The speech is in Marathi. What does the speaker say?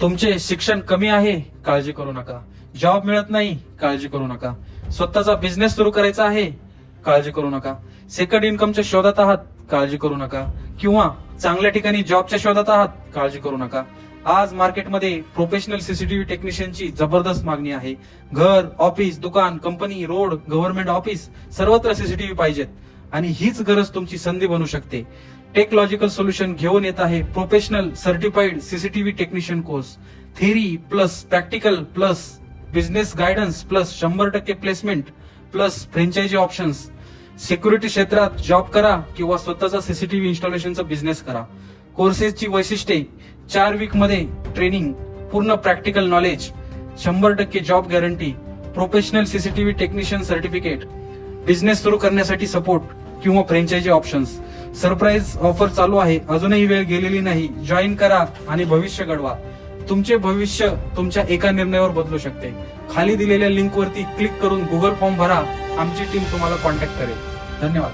तुमचे शिक्षण कमी आहे काळजी करू नका. जॉब मिळत नाही काळजी करू नका. स्वतःचा बिझनेस सुरू करायचा आहे काळजी करू नका. सेकंड इन्कमच्या शोधात आहात काळजी करू नका. किंवा चांगल्या ठिकाणी जॉबच्या शोधात आहात काळजी करू नका. आज मार्केटमध्ये प्रोफेशनल सीसीटीव्ही टेक्निशियनची जबरदस्त मागणी आहे. घर ऑफिस दुकान कंपनी रोड गव्हर्नमेंट ऑफिस सर्वत्र सीसीटीव्ही पाहिजेत. आणि हीच गरज तुमची संधी बनू शकते. टेक्नॉलॉजिकल सोल्युशन घेऊन येत आहे professional certified CCTV technician course theory plus practical plus business guidance plus शंभर टक्के placement plus franchise options security क्षेत्रात जॉब करा किंवा स्वतःचा सीसीटीव्ही इन्स्टॉलेशनचा बिझनेस करा. कोर्सेसची वैशिष्ट्ये चार वीकमध्ये ट्रेनिंग पूर्ण प्रॅक्टिकल नॉलेज शंभर टक्के job guarantee professional CCTV technician certificate business सुरू करण्यासाठी सपोर्ट किंवा फ्रँचायझी ऑप्शन्स सरप्राईज ऑफर चालू आहे. अजूनही वेळ गेलेली नाही. जॉईन करा आणि भविष्य घडवा. तुमचे भविष्य तुमच्या एका निर्णयावर बदलू शकते. खाली दिलेल्या लिंकवरती क्लिक करून गुगल फॉर्म भरा. आमची टीम तुम्हाला कॉन्टॅक्ट करेल. धन्यवाद.